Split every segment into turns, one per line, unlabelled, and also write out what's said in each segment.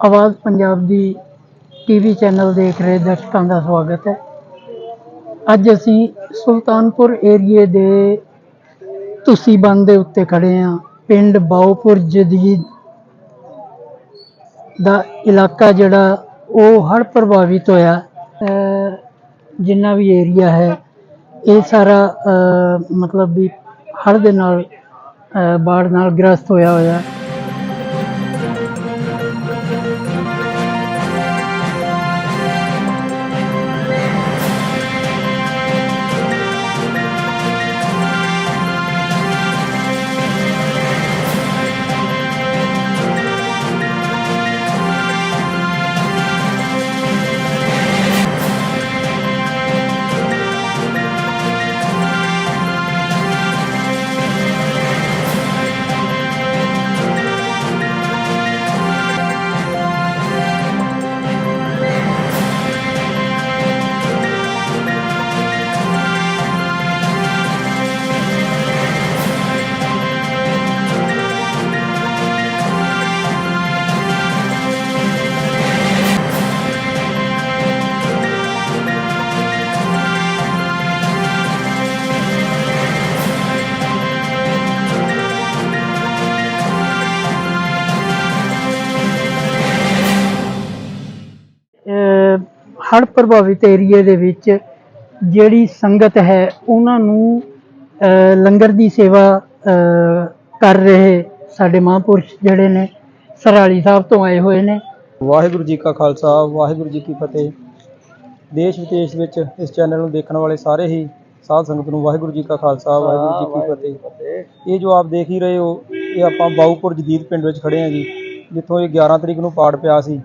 ਆਵਾਜ਼ ਪੰਜਾਬ ਦੀ TV channel ਦੇਖ ਰਹੇ ਦਰਸ਼ਕਾਂ ਦਾ ਸਵਾਗਤ ਹੈ। ਅੱਜ ਅਸੀਂ ਸੁਲਤਾਨਪੁਰ ਏਰੀਏ ਦੇ ਤੁਸੀਂ ਬੰਦ ਦੇ ਉੱਤੇ ਖੜੇ ਹਾਂ। ਪਿੰਡ ਬਾਉਪੁਰ ਜਦੀਦ ਦਾ ਇਲਾਕਾ ਜਿਹੜਾ ਉਹ ਹੜ੍ਹ ਪ੍ਰਭਾਵਿਤ ਹੋਇਆ। ਜਿੰਨਾ ਵੀ ਏਰੀਆ ਹੈ, ਇਹ ਸਾਰਾ ਮਤਲਬ ਵੀ ਹੜ੍ਹ ਦੇ ਨਾਲ ਬਾੜ ਨਾਲ ਗ੍ਰਸਤ ਹੋਇਆ ਹੋਇਆ। ਹੜ੍ਹ ਪ੍ਰਭਾਵਿਤ ਏਰੀਏ ਦੇ ਵਿੱਚ ਜਿਹੜੀ ਸੰਗਤ ਹੈ, ਉਹਨਾਂ ਨੂੰ ਅਹ ਲੰਗਰ ਦੀ ਸੇਵਾ ਅਹ ਕਰ ਰਹੇ ਸਾਡੇ ਮਹਾਂਪੁਰਸ਼ ਜਿਹੜੇ ਨੇ ਸਰਾਲੀ ਸਾਹਿਬ ਤੋਂ ਆਏ ਹੋਏ ਨੇ।
ਵਾਹਿਗੁਰੂ ਜੀ ਕਾ ਖਾਲਸਾ, ਵਾਹਿਗੁਰੂ ਜੀ ਕੀ ਫਤਿਹ। ਦੇਸ਼ ਵਿਦੇਸ਼ ਵਿੱਚ ਇਸ ਚੈਨਲ ਨੂੰ ਦੇਖਣ ਵਾਲੇ ਸਾਰੇ ਹੀ ਸਾਧ ਸੰਗਤ ਨੂੰ ਵਾਹਿਗੁਰੂ ਜੀ ਕਾ ਖਾਲਸਾ, ਵਾਹਿਗੁਰੂ ਜੀ ਕੀ ਫਤਿਹ। ਇਹ ਜੋ ਆਪ ਦੇਖ ਹੀ ਰਹੇ ਹੋ, ਇਹ ਆਪਾਂ ਬਾਊਪੁਰ ਜਦੀਦ ਪਿੰਡ ਵਿੱਚ ਖੜੇ ਹਾਂ ਜੀ, ਜਿੱਥੋਂ ਇਹ 11 ਤਰੀਕ ਨੂੰ ਪਾੜ ਪਿਆ ਸੀ।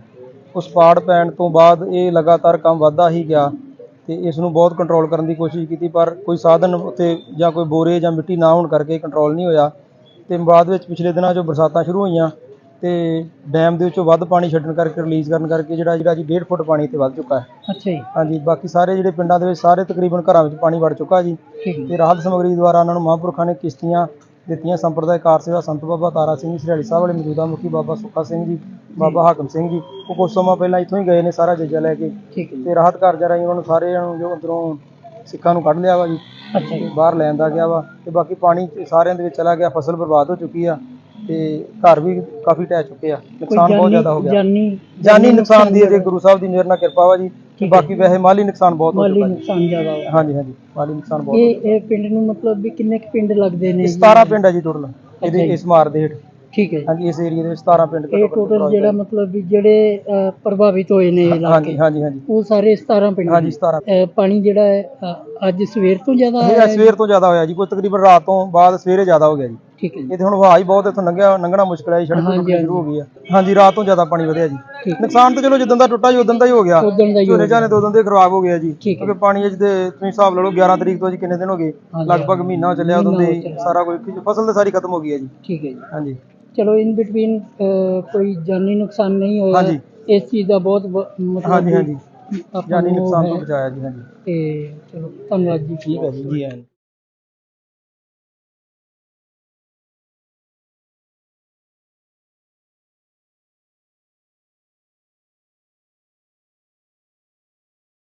ਉਸ ਪਾੜ ਪੈਣ ਤੋਂ ਬਾਅਦ ਇਹ ਲਗਾਤਾਰ ਕੰਮ ਵੱਧਦਾ ਹੀ ਗਿਆ ਤੇ ਇਸ ਨੂੰ ਬਹੁਤ ਕੰਟਰੋਲ ਕਰਨ ਦੀ ਕੋਸ਼ਿਸ਼ ਕੀਤੀ ਪਰ ਕੋਈ ਸਾਧਨ ਉੱਤੇ ਜਾਂ ਕੋਈ ਬੋਰੇ ਜਾਂ ਮਿੱਟੀ ਨਾ ਹੋਣ ਕਰਕੇ ਕੰਟਰੋਲ ਨਹੀਂ ਹੋਇਆ ਤੇ ਬਾਅਦ ਵਿੱਚ ਪਿਛਲੇ ਦਿਨਾਂ 'ਚ ਬਰਸਾਤਾਂ ਸ਼ੁਰੂ ਹੋਈਆਂ ਤੇ ਡੈਮ ਦੇ ਵਿੱਚੋਂ ਵੱਧ ਪਾਣੀ ਛੱਡਣ ਕਰਕੇ ਰਿਲੀਜ਼ ਕਰਨ ਕਰਕੇ ਜਿਹੜਾ ਜਿਹੜਾ ਜੀ 1.5 ਫੁੱਟ ਪਾਣੀ ਤੇ ਵੱਧ ਚੁੱਕਾ ਹੈ।
ਅੱਛਾ ਜੀ।
ਹਾਂਜੀ ਬਾਕੀ ਸਾਰੇ ਜਿਹੜੇ ਪਿੰਡਾਂ ਦੇ ਵਿੱਚ ਸਾਰੇ ਤਕਰੀਬਨ ਘਰਾਂ ਵਿੱਚ ਪਾਣੀ ਵੜ ਚੁੱਕਾ ਜੀ ਤੇ ਰਾਹਤ ਸਮਗਰੀ ਦੁਆਰਾ ਉਹਨਾਂ ਨੂੰ ਮਹਾਂਪੁਰਖਾਂ ਨੇ ਕਿਸ਼ਤੀਆਂ ਦਿੱਤੀਆਂ ਸੰਪਰਦਾਇ ਕਾਰ ਸੇਵਾ ਸੰਤ ਬਾਬਾ ਤਾਰਾ ਸਿੰਘ ਜੀ ਸਰਿਆਲੀ ਸਾਹਿਬ ਵਾਲੇ ਮੌਜੂਦਾ ਮੁਖੀ ਬਾਬਾ ਸੁੱਖਾ ਸਿੰਘ ਜੀ ਬਾਬਾ ਹਾਕਮ ਸਿੰਘ ਜੀ। ਉਹ ਕੁਝ ਸਮਾਂ ਪਹਿਲਾਂ ਇੱਥੋਂ ਹੀ ਗਏ ਨੇ ਸਾਰਾ ਜੱਜਾ ਲੈ ਕੇ ਤੇ ਰਾਹਤ ਕਾਰਜਾਂ ਰਾਹੀਂ ਉਹਨਾਂ ਨੂੰ ਸਾਰਿਆਂ ਨੂੰ ਜੋ ਅੰਦਰੋਂ ਸਿੱਖਾਂ ਨੂੰ ਕੱਢ ਲਿਆ ਵਾ ਜੀ।
ਅੱਛਾ
ਬਾਹਰ ਲੈਂਦਾ ਗਿਆ ਵਾ ਤੇ ਬਾਕੀ ਪਾਣੀ ਸਾਰਿਆਂ ਦੇ ਵਿੱਚ ਚਲਾ ਗਿਆ ਫਸਲ ਬਰਬਾਦ ਹੋ ਚੁੱਕੀ ਆ ਤੇ ਘਰ ਵੀ ਕਾਫੀ ਢਹਿ ਚੁੱਕੇ ਆ। ਨੁਕਸਾਨ ਬਹੁਤ ਜ਼ਿਆਦਾ ਹੋ ਗਿਆ।
ਜਾਨੀ
ਜਾਨੀ ਨੁਕਸਾਨ ਦੀ ਜੇ ਗੁਰੂ ਸਾਹਿਬ ਦੀ ਮਿਹਰ ਨਾਲ ਕਿਰਪਾ ਵਾ ਜੀ। ਬਾਕੀ ਵੈਸੇ ਮਾਲੀ ਨੁਕਸਾਨ ਬਹੁਤ ਹੋ
ਮਾਲੀ
ਚੁੱਕਾ ਜੀ।
ਨੁਕਸਾਨ ਜ਼ਿਆਦਾ ਹੋਇਆ।
ਹਾਂਜੀ ਹਾਂਜੀ ਮਾਲੀ ਨੁਕਸਾਨ ਬਹੁਤ
ਇਹ ਇਹ ਪਿੰਡ ਨੂੰ ਮਤਲਬ ਵੀ ਕਿੰਨੇ ਕੁ ਪਿੰਡ ਲੱਗਦੇ ਨੇ
ਇਹ
ਜੀ?
17 ਪਿੰਡ ਹੈ ਜੀ ਟੋਟਲ ਇਹਦੇ
ਜੀ।
ਇਸ ਮਾਰ ਦੇ ਹੇਠ।
ਠੀਕ ਹੈ ਜੀ।
ਹਾਂਜੀ ਇਸ ਏਰੀਆ ਦੇ ਵਿੱਚ 17 ਪਿੰਡ
ਇਹ ਟੋਟਲ ਜਿਹੜਾ ਮਤਲਬ ਵੀ ਜਿਹੜੇ ਪ੍ਰਭਾਵਿਤ ਹੋਏ ਨੇ
ਹਾਂਜੀ
ਇਲਾਕੇ।
ਹਾਂਜੀ ਹਾਂਜੀ
ਉਹ ਸਾਰੇ 17 ਪਿੰਡ
ਹਾਂਜੀ
ਨੇ।
17
ਅਹ, ਪਾਣੀ ਜਿਹੜਾ ਹੈ ਅੱਜ ਸਵੇਰ ਤੋਂ ਜ਼ਿਆਦਾ
ਇਹ
ਆਇਆ
ਅੱਜ ਸਵੇਰ ਤੋਂ ਜ਼ਿਆਦਾ ਹੋਇਆ ਜੀ। ਕੋਈ ਤਕਰੀਬਨ ਰਾਤ ਤੋਂ ਬਾਅਦ ਸਵੇਰੇ ਜ਼ਿਆਦਾ ਹੋ ਗਿਆ ਜੀ।
ਠੀਕ ਹੈ ਜੀ।
ਇਹ ਤੇ ਹੁਣ ਹਵਾ ਹੀ ਬਹੁਤ ਇੱਥੋਂ ਲੰਘਿਆ ਲੰਘਣਾ ਮੁਸ਼ਕਲ ਹੈ ਜੀ, ਸੜਕ ਟੁੱਟਣੀ ਸ਼ੁਰੂ ਹੋ ਗਈ ਆ ਹਾਂਜੀ ਰਾਤ ਤੋਂ ਜ਼ਿਆਦਾ ਪਾਣੀ ਵਧਿਆ ਜੀ। ਨੁਕਸਾਨ ਤਾਂ ਚਲੋ ਜਿੱਦਾਂ ਦਾ ਟੁੱਟਾ ਜੀ ਉਦੋਂ ਦਾ ਹੀ ਹੋ ਗਿਆ।
ਉਦਣ ਦਾ ਹੀ
ਝੋਨੇ ਝਾਨੇ ਤੋਂ ਉਦੋਂ ਦੇ ਖਰਾਬ ਹੋ ਗਿਆ ਜੀ।
ਠੀਕ ਹੈ।
ਕਿਉਂਕਿ ਪਾਣੀ ਅੱਜ ਦੇ ਤੁਸੀਂ ਹਿਸਾਬ ਲਾ ਲਓ 11 ਤਰੀਕ ਤੋਂ ਜੀ ਕਿੰਨੇ ਦਿਨ ਹੋ ਗਏ?
ਹਾਂਜੀ,
ਲਗਭਗ ਮਹੀਨਾ ਚੱਲਿਆ ਉਦੋਂ ਦੇ। ਸਾਰਾ ਕੁਝ ਫਸਲ ਤਾਂ ਸਾਰੀ ਖਤਮ ਹੋ ਗਈ ਹੈ ਜੀ।
ਠੀਕ ਹੈ ਜੀ।
ਹਾਂਜੀ।
ਚਲੋ ਇਨ ਬਿਟਵੀਨ ਕੋਈ ਜਾਨੀ ਨੁਕਸਾਨ ਨਹੀਂ ਹੋਇਆ।
ਹਾਂਜੀ।
ਇਸ ਚੀਜ਼ ਦਾ ਬਹੁਤ ਬ- ਮਤਲਬ
ਹਾਂਜੀ ਹਾਂਜੀ।
ਆਪਾਂ
ਜਾਨੀ
ਨੂੰ
ਨੁਕਸਾਨ ਤੋਂ
ਹੈ।
ਬਚਾਇਆ ਜੀ ਹਾਂਜੀ।
ਤੇ ਚਲੋ ਧੰਨਵਾਦ ਜੀ।
ਠੀਕ ਹੈ ਜੀ ਜੀ ਆਇਆਂ ਨੂੰ।